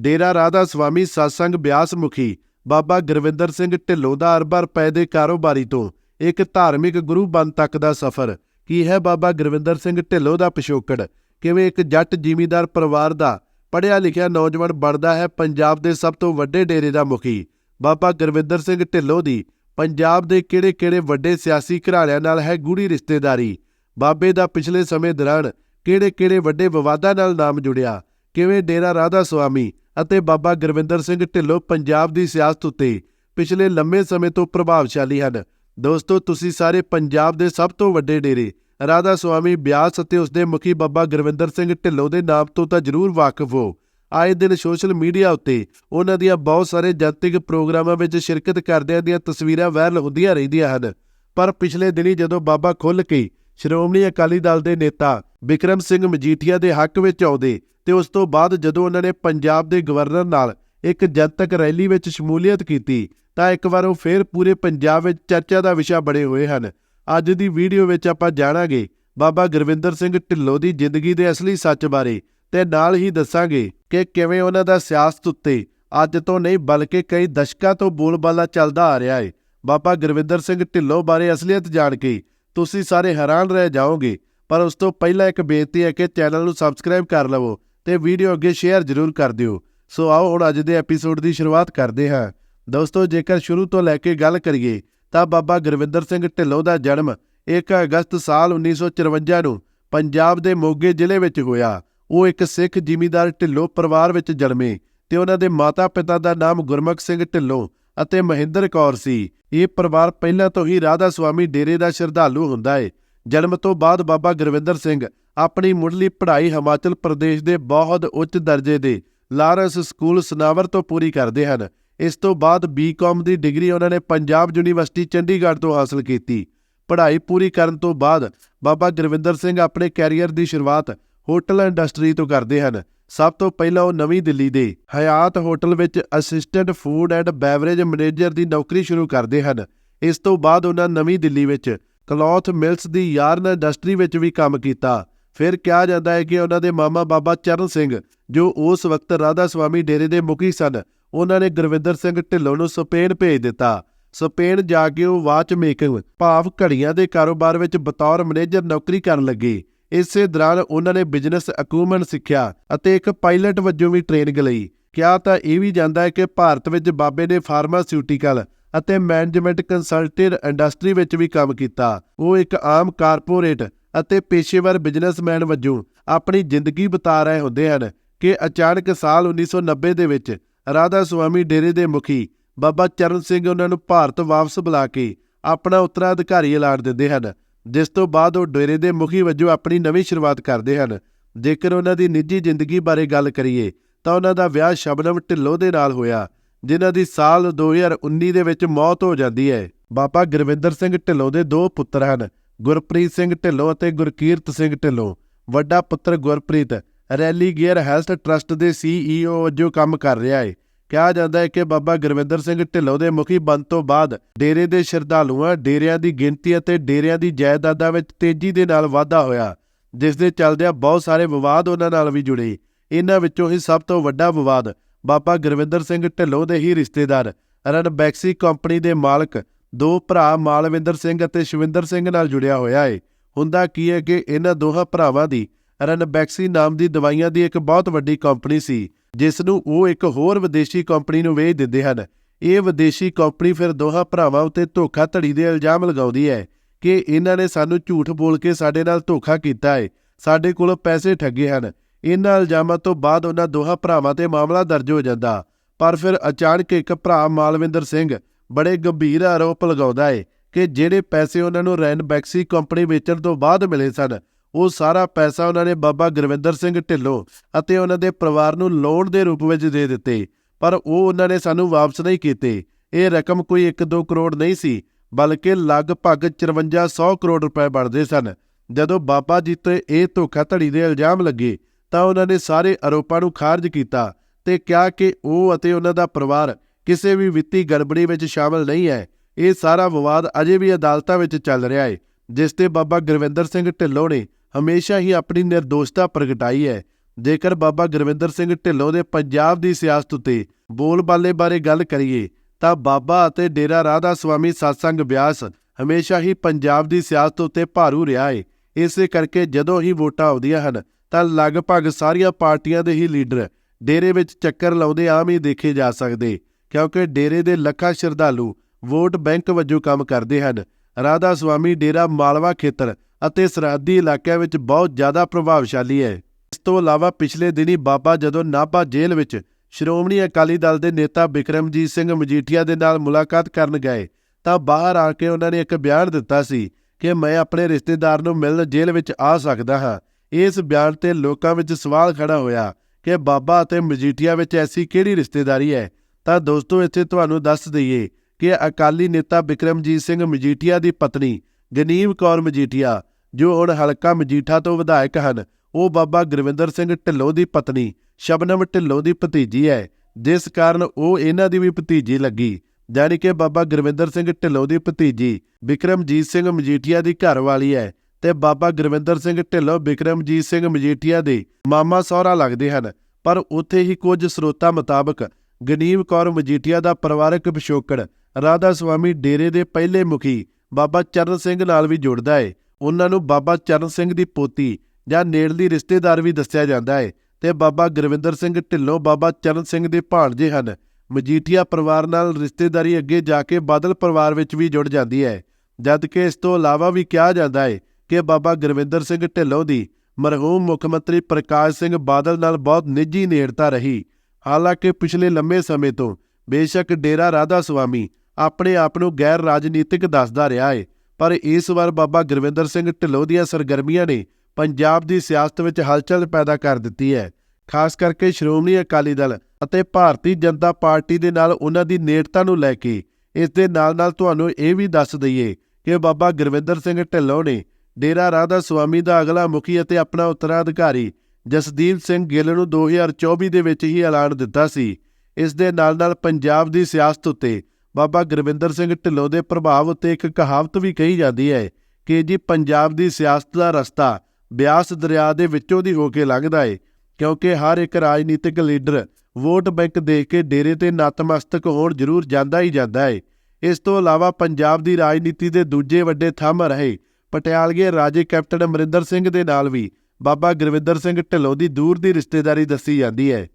ਡੇਰਾ ਰਾਧਾ ਸੁਆਮੀ satsang Beas ਮੁਖੀ ਬਾਬਾ ਗੁਰਵਿੰਦਰ ਸਿੰਘ ਢਿੱਲੋਂ ਦਾ ਅਰਬਾਂ ਰੁਪਏ ਦੇ ਕਾਰੋਬਾਰੀ ਤੋਂ ਇੱਕ ਧਾਰਮਿਕ ਗੁਰੂ ਬਣ ਤੱਕ ਦਾ ਸਫ਼ਰ। ਕੀ ਹੈ ਬਾਬਾ ਗੁਰਵਿੰਦਰ ਸਿੰਘ ਢਿੱਲੋਂ ਦਾ ਪਿਛੋਕੜ? ਕਿਵੇਂ ਇੱਕ ਜੱਟ ਜ਼ਿਮੀਂਦਾਰ ਪਰਿਵਾਰ ਦਾ ਪੜ੍ਹਿਆ ਲਿਖਿਆ ਨੌਜਵਾਨ ਬਣਦਾ ਹੈ ਪੰਜਾਬ ਦੇ ਸਭ ਤੋਂ ਵੱਡੇ ਡੇਰੇ ਦਾ ਮੁਖੀ? ਬਾਬਾ ਗੁਰਵਿੰਦਰ ਸਿੰਘ ਢਿੱਲੋਂ ਦੀ ਪੰਜਾਬ ਦੇ ਕਿਹੜੇ-ਕਿਹੜੇ ਵੱਡੇ ਸਿਆਸੀ ਘਰਾਣਿਆਂ ਨਾਲ ਹੈ ਗੂੜੀ ਰਿਸ਼ਤੇਦਾਰੀ? ਬਾਬੇ ਦਾ ਪਿਛਲੇ ਸਮੇਂ ਦੌਰਾਨ ਕਿਹੜੇ-ਕਿਹੜੇ ਵੱਡੇ ਵਿਵਾਦਾਂ ਨਾਲ ਨਾਮ ਜੁੜਿਆ? ਕਿਵੇਂ ਡੇਰਾ ਰਾਧਾ ਸੁਆਮੀ ਅਤੇ ਬਾਬਾ ਗੁਰਵਿੰਦਰ ਸਿੰਘ ਢਿੱਲੋਂ ਪੰਜਾਬ ਦੀ ਸਿਆਸਤ ਉੱਤੇ ਪਿਛਲੇ ਲੰਮੇ ਸਮੇਂ ਤੋਂ ਪ੍ਰਭਾਵਸ਼ਾਲੀ ਹਨ? ਦੋਸਤੋ, ਤੁਸੀਂ ਸਾਰੇ ਪੰਜਾਬ ਦੇ ਸਭ ਤੋਂ ਵੱਡੇ ਡੇਰੇ ਰਾਧਾ ਸੁਆਮੀ ਬਿਆਸ ਅਤੇ ਉਸਦੇ ਮੁਖੀ ਬਾਬਾ ਗੁਰਵਿੰਦਰ ਸਿੰਘ ਢਿੱਲੋਂ ਦੇ ਨਾਮ ਤੋਂ ਤਾਂ ਜ਼ਰੂਰ ਵਾਕਿਫ ਹੋ। ਆਏ ਦਿਨ ਸੋਸ਼ਲ ਮੀਡੀਆ ਉੱਤੇ ਉਹਨਾਂ ਦੀਆਂ ਬਹੁਤ ਸਾਰੇ ਜਨਤਕ ਪ੍ਰੋਗਰਾਮਾਂ ਵਿੱਚ ਸ਼ਿਰਕਤ ਕਰਦਿਆਂ ਦੀਆਂ ਤਸਵੀਰਾਂ ਵਾਇਰਲ ਹੁੰਦੀਆਂ ਰਹਿੰਦੀਆਂ ਹਨ। ਪਰ ਪਿਛਲੇ ਦਿਨੀ ਜਦੋਂ ਬਾਬਾ ਖੁੱਲ੍ਹ ਕੇ ਸ਼੍ਰੋਮਣੀ ਅਕਾਲੀ ਦਲ ਦੇ ਨੇਤਾ ਵਿਕਰਮ ਸਿੰਘ ਮਜੀਠੀਆ ਦੇ ਹੱਕ ਵਿੱਚ ਆਉਂਦੇ ਤੇ ਉਸ ਤੋਂ ਬਾਅਦ ਜਦੋਂ ਉਹਨਾਂ ਨੇ ਪੰਜਾਬ ਦੇ ਗਵਰਨਰ ਨਾਲ ਇੱਕ ਜਨਤਕ ਰੈਲੀ ਵਿੱਚ ਸ਼ਮੂਲੀਅਤ ਕੀਤੀ, ਤਾਂ ਇੱਕ ਵਾਰ ਉਹ ਫੇਰ ਪੂਰੇ ਪੰਜਾਬ ਵਿੱਚ ਚਰਚਾ ਦਾ ਵਿਸ਼ਾ ਬਣੇ ਹੋਏ ਹਨ। ਅੱਜ ਦੀ ਵੀਡੀਓ ਵਿੱਚ ਆਪਾਂ ਜਾਣਾਂਗੇ, ਬਾਬਾ ਗੁਰਵਿੰਦਰ ਸਿੰਘ ਢਿੱਲੋਂ ਦੀ ਜ਼ਿੰਦਗੀ ਦੇ ਅਸਲੀ ਸੱਚ ਬਾਰੇ ਤੇ ਨਾਲ ਹੀ ਦੱਸਾਂਗੇ ਕਿ ਕਿਵੇਂ ਉਹਨਾਂ ਦਾ ਸਿਆਸਤ ਉੱਤੇ ਅੱਜ ਤੋਂ ਨਹੀਂ ਬਲਕਿ ਕਈ ਦਸ਼ਕਾਂ ਤੋਂ ਬੋਲਬਾਲਾ ਚੱਲਦਾ ਆ ਰਿਹਾ ਹੈ। ਬਾਬਾ ਗੁਰਵਿੰਦਰ ਸਿੰਘ ਢਿੱਲੋਂ ਬਾਰੇ ਅਸਲੀਅਤ ਜਾਣ ਕੇ ਤੁਸੀਂ ਸਾਰੇ ਹੈਰਾਨ ਰਹਿ ਜਾਓਗੇ, ਪਰ ਉਸ ਤੋਂ ਪਹਿਲਾਂ ਇੱਕ ਬੇਨਤੀ ਹੈ ਕਿ ਚੈਨਲ ਨੂੰ ਸਬਸਕ੍ਰਾਈਬ ਕਰ ਲਵੋ ਤੇ ਵੀਡੀਓ ਅੱਗੇ ਸ਼ੇਅਰ ਜ਼ਰੂਰ ਕਰ ਦਿਓ। ਸੋ ਆਓ ਹੁਣ ਅੱਜ ਦੇ ਐਪੀਸੋਡ ਦੀ ਸ਼ੁਰੂਆਤ ਕਰਦੇ ਹਾਂ। ਦੋਸਤੋ, ਜੇਕਰ ਸ਼ੁਰੂ ਤੋਂ ਲੈ ਕੇ ਗੱਲ ਕਰੀਏ, ਤਾਂ ਬਾਬਾ ਗੁਰਵਿੰਦਰ ਸਿੰਘ ਢਿੱਲੋਂ ਦਾ ਜਨਮ 1 ਅਗਸਤ ਸਾਲ 1954 ਨੂੰ ਪੰਜਾਬ ਦੇ ਮੋਗੇ ਜ਼ਿਲ੍ਹੇ ਵਿੱਚ ਹੋਇਆ। ਉਹ ਇੱਕ ਸਿੱਖ ਜ਼ਿਮੀਂਦਾਰ ਢਿੱਲੋਂ ਪਰਿਵਾਰ ਵਿੱਚ ਜਨਮੇ ਤੇ ਉਹਨਾਂ ਦੇ ਮਾਤਾ-ਪਿਤਾ ਦਾ ਨਾਮ ਗੁਰਮੁਖ ਸਿੰਘ ਢਿੱਲੋਂ ਅਤੇ ਮਹਿੰਦਰ ਕੌਰ ਸੀ। ਇਹ ਪਰਿਵਾਰ ਪਹਿਲਾਂ ਤੋਂ ਹੀ ਰਾਧਾ ਸੁਆਮੀ ਡੇਰੇ ਦਾ ਸ਼ਰਧਾਲੂ ਹੁੰਦਾ ਏ। ਜਨਮ ਤੋਂ ਬਾਅਦ ਬਾਬਾ ਗੁਰਵਿੰਦਰ ਸਿੰਘ ਆਪਣੀ ਮੁੱਢਲੀ ਪੜ੍ਹਾਈ ਹਿਮਾਚਲ ਪ੍ਰਦੇਸ਼ ਦੇ ਬਹੁਤ ਉੱਚ ਦਰਜੇ ਦੇ ਲਾਰੈਂਸ ਸਕੂਲ ਸਨਾਵਰ ਤੋਂ ਪੂਰੀ ਕਰਦੇ ਹਨ। ਇਸ ਤੋਂ ਬਾਅਦ ਬੀਕਾਮ ਦੀ ਡਿਗਰੀ ਉਹਨਾਂ ਨੇ ਪੰਜਾਬ ਯੂਨੀਵਰਸਿਟੀ ਚੰਡੀਗੜ੍ਹ ਤੋਂ ਹਾਸਲ ਕੀਤੀ। ਪੜ੍ਹਾਈ ਪੂਰੀ ਕਰਨ ਤੋਂ ਬਾਅਦ ਬਾਬਾ ਗੁਰਵਿੰਦਰ ਸਿੰਘ ਆਪਣੇ ਕੈਰੀਅਰ ਦੀ ਸ਼ੁਰੂਆਤ ਹੋਟਲ ਇੰਡਸਟਰੀ ਤੋਂ ਕਰਦੇ ਹਨ। ਸਭ ਤੋਂ ਪਹਿਲਾਂ ਉਹ ਨਵੀਂ ਦਿੱਲੀ ਦੇ ਹਯਾਤ ਹੋਟਲ ਵਿੱਚ assistant food and beverage manager ਦੀ ਨੌਕਰੀ ਸ਼ੁਰੂ ਕਰਦੇ ਹਨ। ਇਸ ਤੋਂ ਬਾਅਦ ਉਹਨਾਂ ਨਵੀਂ ਦਿੱਲੀ ਵਿੱਚ ਕਲੌਥ ਮਿਲਸ ਦੀ ਯਾਰਨ ਇੰਡਸਟਰੀ ਵਿੱਚ ਵੀ ਕੰਮ ਕੀਤਾ। ਫਿਰ ਕਿਹਾ ਜਾਂਦਾ ਹੈ ਕਿ ਉਹਨਾਂ ਦੇ ਮਾਮਾ ਬਾਬਾ ਚਰਨ ਸਿੰਘ, ਜੋ ਉਸ ਵਕਤ ਰਾਧਾ ਸੁਆਮੀ ਡੇਰੇ ਦੇ ਮੁਖੀ ਸਨ, ਉਹਨਾਂ ਨੇ ਗੁਰਵਿੰਦਰ ਸਿੰਘ ਢਿੱਲੋਂ ਨੂੰ ਸਪੇਨ ਭੇਜ ਦਿੱਤਾ। ਸਪੇਨ ਜਾ ਕੇ ਉਹ ਵਾਚ ਮੇਕਿੰਗ, ਭਾਵ ਘੜੀਆਂ ਦੇ ਕਾਰੋਬਾਰ ਵਿੱਚ ਬਤੌਰ ਮੈਨੇਜਰ ਨੌਕਰੀ ਕਰਨ ਲੱਗੇ। ਇਸੇ ਦੌਰਾਨ ਉਹਨਾਂ ਨੇ ਬਿਜ਼ਨਸ ਅਕੂਮਨ ਸਿੱਖਿਆ ਅਤੇ ਇੱਕ ਪਾਇਲਟ ਵਜੋਂ ਵੀ ਟ੍ਰੇਨਿੰਗ ਲਈ। ਕਿਹਾ ਤਾਂ ਇਹ ਵੀ ਜਾਂਦਾ ਹੈ ਕਿ ਭਾਰਤ ਵਿੱਚ ਬਾਬੇ ਨੇ ਫਾਰਮਾਸਿਊਟੀਕਲ ਅਤੇ ਮੈਨੇਜਮੈਂਟ ਕੰਸਲਟੈਂਟ ਇੰਡਸਟਰੀ ਵਿੱਚ ਵੀ ਕੰਮ ਕੀਤਾ। ਉਹ ਇੱਕ ਆਮ ਕਾਰਪੋਰੇਟ ਅਤੇ ਪੇਸ਼ੇਵਰ ਬਿਜ਼ਨਸਮੈਨ ਵਜੋਂ ਆਪਣੀ ਜ਼ਿੰਦਗੀ ਬਿਤਾ ਰਹੇ ਹੁੰਦੇ ਹਨ ਕਿ ਅਚਾਨਕ ਸਾਲ 1990 ਦੇ ਵਿੱਚ ਰਾਧਾ ਸੁਆਮੀ ਡੇਰੇ ਦੇ ਮੁਖੀ ਬਾਬਾ ਚਰਨ ਸਿੰਘ ਉਹਨਾਂ ਨੂੰ ਭਾਰਤ ਵਾਪਸ ਬੁਲਾ ਕੇ ਆਪਣਾ ਉੱਤਰਾਧਿਕਾਰੀ ਐਲਾਨ ਦਿੰਦੇ ਹਨ। ਜਿਸ ਤੋਂ ਬਾਅਦ ਉਹ ਡੇਰੇ ਦੇ ਮੁਖੀ ਵਜੋਂ ਆਪਣੀ ਨਵੀਂ ਸ਼ੁਰੂਆਤ ਕਰਦੇ ਹਨ। ਜੇਕਰ ਉਹਨਾਂ ਦੀ ਨਿੱਜੀ ਜ਼ਿੰਦਗੀ ਬਾਰੇ ਗੱਲ ਕਰੀਏ, ਤਾਂ ਉਹਨਾਂ ਦਾ ਵਿਆਹ ਸ਼ਬਨਮ ਢਿੱਲੋਂ ਦੇ ਨਾਲ ਹੋਇਆ, ਜਿਨ੍ਹਾਂ ਦੀ ਸਾਲ 2019 ਦੇ ਵਿੱਚ ਮੌਤ ਹੋ ਜਾਂਦੀ ਹੈ। ਬਾਬਾ ਗੁਰਵਿੰਦਰ ਸਿੰਘ ਢਿੱਲੋਂ ਦੇ ਦੋ ਪੁੱਤਰ ਹਨ, ਗੁਰਪ੍ਰੀਤ ਸਿੰਘ ਢਿੱਲੋਂ ਅਤੇ ਗੁਰਕੀਰਤ ਸਿੰਘ ਢਿੱਲੋਂ। ਵੱਡਾ ਪੁੱਤਰ Gurpreet, rally gear health trust ਦੇ ਸੀਈਓ ਵਜੋਂ ਕੰਮ ਕਰ ਰਿਹਾ ਹੈ। ਕਿਹਾ ਜਾਂਦਾ ਹੈ ਕਿ ਬਾਬਾ ਗੁਰਵਿੰਦਰ ਸਿੰਘ ਢਿੱਲੋਂ ਦੇ ਮੁਖੀ ਬਣ ਤੋਂ ਬਾਅਦ ਡੇਰੇ ਦੇ ਸ਼ਰਧਾਲੂਆਂ ਡੇਰਿਆਂ ਦੀ ਗਿਣਤੀ ਅਤੇ ਡੇਰਿਆਂ ਦੀ ਜਾਇਦਾਦਾਂ ਵਿੱਚ ਤੇਜ਼ੀ ਦੇ ਨਾਲ ਵਾਧਾ ਹੋਇਆ, ਜਿਸ ਦੇ ਚੱਲਦਿਆਂ ਬਹੁਤ ਸਾਰੇ ਵਿਵਾਦ ਉਹਨਾਂ ਨਾਲ ਵੀ ਜੁੜੇ। ਇਹਨਾਂ ਵਿੱਚੋਂ ਹੀ ਸਭ ਤੋਂ ਵੱਡਾ ਵਿਵਾਦ ਬਾਬਾ ਗੁਰਵਿੰਦਰ ਸਿੰਘ ਢਿੱਲੋਂ ਦੇ ਹੀ ਰਿਸ਼ਤੇਦਾਰ, ਰਣਬੈਕਸੀ ਕੰਪਨੀ ਦੇ ਮਾਲਕ, ਦੋ ਭਰਾ ਮਾਲਵਿੰਦਰ ਸਿੰਘ ਅਤੇ ਸ਼ਵਿੰਦਰ ਸਿੰਘ ਨਾਲ ਜੁੜਿਆ ਹੋਇਆ ਹੈ ਹੁੰਦਾ ਕੀ ਹੈ ਕਿ ਇਹਨਾਂ ਦੋਹਾਂ ਭਰਾਵਾਂ ਦੀ ਰਣਬੈਕਸੀ ਨਾਮ ਦੀ ਦਵਾਈਆਂ ਦੀ ਇੱਕ ਬਹੁਤ ਵੱਡੀ ਕੰਪਨੀ ਸੀ। ਜਿਸ ਨੂੰ ਉਹ ਇੱਕ ਹੋਰ ਵਿਦੇਸ਼ੀ ਕੰਪਨੀ ਨੂੰ ਵੇਚ ਦਿੰਦੇ ਹਨ। ਇਹ ਵਿਦੇਸ਼ੀ ਕੰਪਨੀ ਫਿਰ ਦੋਹਾਂ ਭਰਾਵਾਂ ਉੱਤੇ ਧੋਖਾਧੜੀ ਦੇ ਇਲਜ਼ਾਮ ਲਗਾਉਂਦੀ ਹੈ ਕਿ ਇਹਨਾਂ ਨੇ ਸਾਨੂੰ ਝੂਠ ਬੋਲ ਕੇ ਸਾਡੇ ਨਾਲ ਧੋਖਾ ਕੀਤਾ ਹੈ। ਸਾਡੇ ਕੋਲੋਂ ਪੈਸੇ ਠੱਗੇ ਹਨ। ਇਹਨਾਂ ਇਲਜ਼ਾਮਾਂ ਤੋਂ ਬਾਅਦ ਉਹਨਾਂ ਦੋਹਾਂ ਭਰਾਵਾਂ ਤੇ ਮਾਮਲਾ ਦਰਜ ਹੋ ਜਾਂਦਾ। ਪਰ ਫਿਰ ਅਚਾਨਕ ਇੱਕ ਭਰਾ ਮਾਲਵਿੰਦਰ ਸਿੰਘ ਬੜੇ ਗੰਭੀਰ ਆਰੋਪ ਲਗਾਉਂਦਾ ਹੈ ਕਿ ਜਿਹੜੇ ਪੈਸੇ ਉਹਨਾਂ ਨੂੰ ਰੈਨਬੈਕਸੀ ਕੰਪਨੀ ਵੇਚਣ ਤੋਂ ਬਾਅਦ ਮਿਲੇ ਸਨ ਉਹ ਸਾਰਾ ਪੈਸਾ ਉਹਨਾਂ ਨੇ ਬਾਬਾ ਗੁਰਵਿੰਦਰ ਸਿੰਘ ਢਿੱਲੋਂ ਅਤੇ ਉਹਨਾਂ ਦੇ ਪਰਿਵਾਰ ਨੂੰ ਲੋਨ ਦੇ ਰੂਪ ਵਿੱਚ ਦੇ ਦਿੱਤੇ, ਪਰ ਉਹ ਉਹਨਾਂ ਨੇ ਸਾਨੂੰ ਵਾਪਸ ਨਹੀਂ ਕੀਤੇ। ਇਹ ਰਕਮ ਕੋਈ 1-2 ਕਰੋੜ ਨਹੀਂ ਸੀ, ਬਲਕਿ ਲਗਭਗ 5400 ਕਰੋੜ ਰੁਪਏ ਬਣਦੇ ਸਨ। ਜਦੋਂ ਬਾਬਾ ਜੀ ਤੇ ਇਹ ਧੋਖਾਧੜੀ ਦੇ ਇਲਜ਼ਾਮ ਲੱਗੇ, ਤਾਂ ਉਹਨਾਂ ਨੇ ਸਾਰੇ ਆਰੋਪਾਂ ਨੂੰ ਖਾਰਜ ਕੀਤਾ ਤੇ ਕਿਹਾ ਕਿ ਉਹ ਅਤੇ ਉਹਨਾਂ ਦਾ ਪਰਿਵਾਰ ਕਿਸੇ ਵੀ ਵਿੱਤੀ ਗੜਬੜੀ ਵਿੱਚ ਸ਼ਾਮਲ ਨਹੀਂ ਹੈ। ਇਹ ਸਾਰਾ ਵਿਵਾਦ ਅਜੇ ਵੀ ਅਦਾਲਤਾਂ ਵਿੱਚ ਚੱਲ ਰਿਹਾ ਹੈ, ਜਿਸ ਤੇ ਬਾਬਾ ਗੁਰਵਿੰਦਰ ਸਿੰਘ ਢਿੱਲੋਂ ਨੇ ਹਮੇਸ਼ਾ ਹੀ ਆਪਣੀ ਨਿਰਦੋਸ਼ਤਾ ਪ੍ਰਗਟਾਈ ਹੈ। ਜੇਕਰ ਬਾਬਾ ਗੁਰਵਿੰਦਰ ਸਿੰਘ ਢਿੱਲੋਂ ਦੇ ਪੰਜਾਬ ਦੀ ਸਿਆਸਤ ਉਤੇ ਬੋਲਬਾਲੇ ਬਾਰੇ ਗੱਲ ਕਰੀਏ, ਤਾਂ ਬਾਬਾ ਅਤੇ ਡੇਰਾ ਰਾਧਾ ਸੁਆਮੀ ਸਤਸੰਗ ਬਿਆਸ ਹਮੇਸ਼ਾ ਹੀ ਪੰਜਾਬ ਦੀ ਸਿਆਸਤ ਉਤੇ ਭਾਰੂ ਰਿਹਾ ਏ। ਇਸੇ ਕਰਕੇ ਜਦੋਂ ਹੀ ਵੋਟਾਂ ਆਉਂਦੀਆਂ ਹਨ, ਤਾਂ ਲਗਭਗ ਸਾਰੀਆਂ ਪਾਰਟੀਆਂ ਦੇ ਹੀ ਲੀਡਰ ਡੇਰੇ ਵਿੱਚ ਚੱਕਰ ਲਾਉਂਦੇ ਆਮ ਹੀ ਦੇਖੇ ਜਾ ਸਕਦੇ, ਕਿਉਂਕਿ ਡੇਰੇ ਦੇ ਲੱਖਾਂ ਸ਼ਰਧਾਲੂ ਵੋਟ ਬੈਂਕ ਵਜੋਂ ਕੰਮ ਕਰਦੇ ਹਨ। ਰਾਧਾ ਸੁਆਮੀ ਡੇਰਾ ਮਾਲਵਾ ਖੇਤਰ ਅਤੇ ਸਰਹੱਦੀ ਇਲਾਕਿਆਂ ਵਿੱਚ ਬਹੁਤ ਜ਼ਿਆਦਾ ਪ੍ਰਭਾਵਸ਼ਾਲੀ ਹੈ। ਇਸ ਤੋਂ ਇਲਾਵਾ ਪਿਛਲੇ ਦਿਨੀ ਬਾਬਾ ਜਦੋਂ ਨਾਭਾ ਜੇਲ੍ਹ ਵਿੱਚ ਸ਼੍ਰੋਮਣੀ ਅਕਾਲੀ ਦਲ ਦੇ ਨੇਤਾ ਬਿਕਰਮਜੀਤ ਸਿੰਘ ਮਜੀਠੀਆ ਦੇ ਨਾਲ ਮੁਲਾਕਾਤ ਕਰਨ ਗਏ, ਤਾਂ ਬਾਹਰ ਆ ਕੇ ਉਹਨਾਂ ਨੇ ਇੱਕ ਬਿਆਨ ਦਿੱਤਾ ਸੀ ਕਿ ਮੈਂ ਆਪਣੇ ਰਿਸ਼ਤੇਦਾਰ ਨੂੰ ਮਿਲਣ ਜੇਲ੍ਹ ਵਿੱਚ ਆ ਸਕਦਾ ਹਾਂ। ਇਸ ਬਿਆਨ ਤੇ ਲੋਕਾਂ ਵਿੱਚ ਸਵਾਲ ਖੜਾ ਹੋਇਆ ਕਿ ਬਾਬਾ ਅਤੇ ਮਜੀਠੀਆ ਵਿੱਚ ਐਸੀ ਕਿਹੜੀ ਰਿਸ਼ਤੇਦਾਰੀ ਹੈ? ਤਾਂ ਦੋਸਤੋ, ਇੱਥੇ ਤੁਹਾਨੂੰ ਦੱਸ ਦਈਏ ਕਿ ਅਕਾਲੀ ਨੇਤਾ ਬਿਕਰਮਜੀਤ ਸਿੰਘ ਮਜੀਠੀਆ ਦੀ ਪਤਨੀ ਗਨੀਮ ਕੌਰ ਮਜੀਠੀਆ, ਜੋ ਹੁਣ ਹਲਕਾ ਮਜੀਠਾ ਤੋਂ ਵਿਧਾਇਕ ਹਨ, ਉਹ ਬਾਬਾ ਗੁਰਵਿੰਦਰ ਸਿੰਘ ਢਿੱਲੋਂ ਦੀ ਪਤਨੀ, ਸ਼ਬਨਮ ਢਿੱਲੋਂ ਦੀ ਭਤੀਜੀ ਹੈ, ਜਿਸ ਕਾਰਨ ਉਹ ਇਹਨਾਂ ਦੀ ਵੀ ਭਤੀਜੀ ਲੱਗੀ, ਜਾਣੀ ਕਿ ਬਾਬਾ ਗੁਰਵਿੰਦਰ ਸਿੰਘ ਢਿੱਲੋਂ ਦੀ ਭਤੀਜੀ ਬਿਕਰਮਜੀਤ ਸਿੰਘ ਮਜੀਠੀਆ ਦੀ ਘਰ ਵਾਲੀ ਹੈ, ਤੇ ਬਾਬਾ ਗੁਰਵਿੰਦਰ ਸਿੰਘ ਢਿੱਲੋਂ ਬਿਕਰਮਜੀਤ ਸਿੰਘ ਮਜੀਠੀਆ ਦੇ ਮਾਮਾ ਸਹੁਰਾ ਲੱਗਦੇ ਹਨ, ਪਰ ਉੱਥੇ ਹੀ ਕੁਝ ਸਰੋਤਾਂ ਮੁਤਾਬਕ ਗਨੀਮ ਕੌਰ ਮਜੀਠੀਆ ਦਾ ਪਰਿਵਾਰਕ ਪਿਛੋਕੜ ਰਾਧਾ ਸੁਆਮੀ ਡੇਰੇ ਦੇ ਪਹਿਲੇ ਮੁਖੀ ਬਾਬਾ ਚਰਨ ਸਿੰਘ ਨਾਲ ਵੀ ਜੁੜਦਾ ਹੈ ਉਹਨਾਂ ਨੂੰ ਬਾਬਾ ਚਰਨ ਸਿੰਘ ਦੀ ਪੋਤੀ ਜਾਂ ਨੇੜਲੀ ਰਿਸ਼ਤੇਦਾਰ ਵੀ ਦੱਸਿਆ ਜਾਂਦਾ ਹੈ ਤੇ ਬਾਬਾ ਗੁਰਵਿੰਦਰ ਸਿੰਘ ਢਿੱਲੋਂ ਬਾਬਾ ਚਰਨ ਸਿੰਘ ਦੇ ਭਾਣਜੇ ਹਨ। ਮਜੀਠੀਆ ਪਰਿਵਾਰ ਨਾਲ ਰਿਸ਼ਤੇਦਾਰੀ ਅੱਗੇ ਜਾ ਕੇ ਬਾਦਲ ਪਰਿਵਾਰ ਵਿੱਚ ਵੀ ਜੁੜ ਜਾਂਦੀ ਹੈ ਜਦ ਕਿ ਇਸ ਤੋਂ ਇਲਾਵਾ ਵੀ ਕਿਹਾ ਜਾਂਦਾ ਹੈ ਕਿ ਬਾਬਾ ਗੁਰਵਿੰਦਰ ਸਿੰਘ ਢਿੱਲੋਂ ਦੀ ਮਰਹੂਮ ਮੁੱਖ ਮੰਤਰੀ ਪ੍ਰਕਾਸ਼ ਸਿੰਘ ਬਾਦਲ ਨਾਲ ਬਹੁਤ ਨਿੱਜੀ ਨੇੜਤਾ ਰਹੀ। ਹਾਲਾਂਕਿ ਪਿਛਲੇ ਲੰਮੇ ਸਮੇਂ ਤੋਂ ਬੇਸ਼ੱਕ ਡੇਰਾ ਰਾਧਾ ਸੁਆਮੀ ਆਪਣੇ ਆਪ ਨੂੰ ਗੈਰ ਰਾਜਨੀਤਿਕ ਦੱਸਦਾ ਰਿਹਾ ਹੈ ਪਰ ਇਸ ਵਾਰ ਬਾਬਾ ਗੁਰਵਿੰਦਰ ਸਿੰਘ ਢਿੱਲੋਂ ਦੀਆਂ ਸਰਗਰਮੀਆਂ ਨੇ ਪੰਜਾਬ ਦੀ ਸਿਆਸਤ ਵਿੱਚ ਹਲਚਲ ਪੈਦਾ ਕਰ ਦਿੱਤੀ ਹੈ। ਖਾਸ ਕਰਕੇ ਸ਼੍ਰੋਮਣੀ ਅਕਾਲੀ ਦਲ ਅਤੇ ਭਾਰਤੀ ਜਨਤਾ ਪਾਰਟੀ ਦੇ ਨਾਲ ਉਹਨਾਂ ਦੀ ਨੇੜਤਾ ਨੂੰ ਲੈ ਕੇ। ਇਸ ਦੇ ਨਾਲ-ਨਾਲ ਤੁਹਾਨੂੰ ਇਹ ਵੀ ਦੱਸ ਦਈਏ ਕਿ ਬਾਬਾ ਗੁਰਵਿੰਦਰ ਸਿੰਘ ਢਿੱਲੋਂ ਨੇ ਡੇਰਾ ਰਾਧਾ ਸੁਆਮੀ ਦਾ ਅਗਲਾ ਮੁਖੀ ਅਤੇ ਆਪਣਾ ਉੱਤਰਾਧਿਕਾਰੀ ਜਸਦੀਪ ਸਿੰਘ ਗਿੱਲ ਨੂੰ 2024 ਦੇ ਵਿੱਚ ਹੀ ਐਲਾਨ ਦਿੱਤਾ ਸੀ। ਇਸ ਦੇ ਨਾਲ-ਨਾਲ ਪੰਜਾਬ ਦੀ ਸਿਆਸਤ ਉੱਤੇ ਬਾਬਾ ਗੁਰਵਿੰਦਰ ਸਿੰਘ ਢਿੱਲੋਂ ਦੇ ਪ੍ਰਭਾਵ ਉੱਤੇ ਇੱਕ ਕਹਾਵਤ ਵੀ ਕਹੀ ਜਾਂਦੀ ਹੈ ਕਿ ਜੀ ਪੰਜਾਬ ਦੀ ਸਿਆਸਤ ਦਾ ਰਸਤਾ ਬਿਆਸ ਦਰਿਆ ਦੇ ਵਿੱਚੋਂ ਦੀ ਹੋ ਕੇ ਲੰਘਦਾ ਹੈ ਕਿਉਂਕਿ ਹਰ ਇੱਕ ਰਾਜਨੀਤਿਕ ਲੀਡਰ ਵੋਟ ਬੈਂਕ ਦੇਖ ਕੇ ਡੇਰੇ ਤੇ ਨਤਮਸਤਕ ਹੋਣ ਜ਼ਰੂਰ ਜਾਂਦਾ ਹੀ ਜਾਂਦਾ ਹੈ ਇਸ ਤੋਂ ਇਲਾਵਾ ਪੰਜਾਬ ਦੀ ਰਾਜਨੀਤੀ ਦੇ ਦੂਜੇ ਵੱਡੇ ਥੰਮ ਰਹੇ ਪਟਿਆਲਗੇ ਰਾਜੇ ਕੈਪਟਨ ਅਮਰਿੰਦਰ ਸਿੰਘ ਦੇ ਨਾਲ ਵੀ ਬਾਬਾ ਗੁਰਵਿੰਦਰ ਸਿੰਘ ਢਿੱਲੋਂ ਦੀ ਦੂਰ ਦੀ ਰਿਸ਼ਤੇਦਾਰੀ ਦੱਸੀ ਜਾਂਦੀ ਹੈ।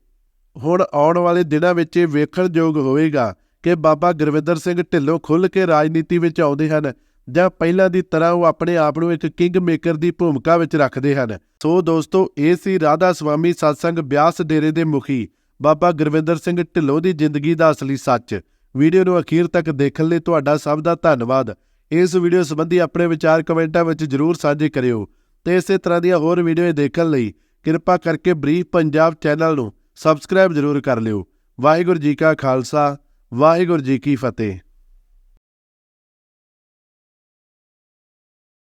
ਹੁਣ ਆਉਣ ਵਾਲੇ ਦਿਨਾਂ ਵਿੱਚ ਇਹ ਵੇਖਣਯੋਗ ਹੋਵੇਗਾ ਕਿ ਬਾਬਾ ਗੁਰਵਿੰਦਰ ਸਿੰਘ ਢਿੱਲੋਂ ਖੁੱਲ੍ਹ ਕੇ ਰਾਜਨੀਤੀ ਵਿੱਚ ਆਉਂਦੇ ਹਨ ਜਾਂ ਪਹਿਲਾਂ ਦੀ ਤਰ੍ਹਾਂ ਉਹ ਆਪਣੇ ਆਪ ਨੂੰ ਇੱਕ ਕਿੰਗ ਮੇਕਰ ਦੀ ਭੂਮਿਕਾ ਵਿੱਚ ਰੱਖਦੇ ਹਨ। ਸੋ ਦੋਸਤੋ, ਇਹ ਸੀ ਰਾਧਾ ਸੁਆਮੀ ਸਤਸੰਗ ਬਿਆਸ ਡੇਰੇ ਦੇ ਮੁਖੀ ਬਾਬਾ ਗੁਰਵਿੰਦਰ ਸਿੰਘ ਢਿੱਲੋਂ ਦੀ ਜ਼ਿੰਦਗੀ ਦਾ ਅਸਲੀ ਸੱਚ। ਵੀਡੀਓ ਨੂੰ ਅਖੀਰ ਤੱਕ ਦੇਖਣ ਲਈ ਤੁਹਾਡਾ ਸਭ ਦਾ ਧੰਨਵਾਦ। ਇਸ ਵੀਡੀਓ ਸੰਬੰਧੀ ਆਪਣੇ ਵਿਚਾਰ ਕਮੈਂਟਾਂ ਵਿੱਚ ਜਰੂਰ ਸਾਂਝੇ ਕਰਿਓ ਤੇ ਇਸੇ ਤਰ੍ਹਾਂ ਦੀਆਂ ਹੋਰ ਵੀਡੀਓ ਦੇਖਣ ਲਈ ਕਿਰਪਾ ਕਰਕੇ ਬਰੀਫ ਪੰਜਾਬ ਚੈਨਲ ਨੂੰ ਸਬਸਕ੍ਰਾਈਬ ਜਰੂਰ ਕਰ ਲਿਓ। ਵਾਹਿਗੁਰੂ ਜੀ ਕਾ ਖਾਲਸਾ। ਵਾਹਿਗੁਰੂ ਜੀ ਕੀ ਫਤਿਹ।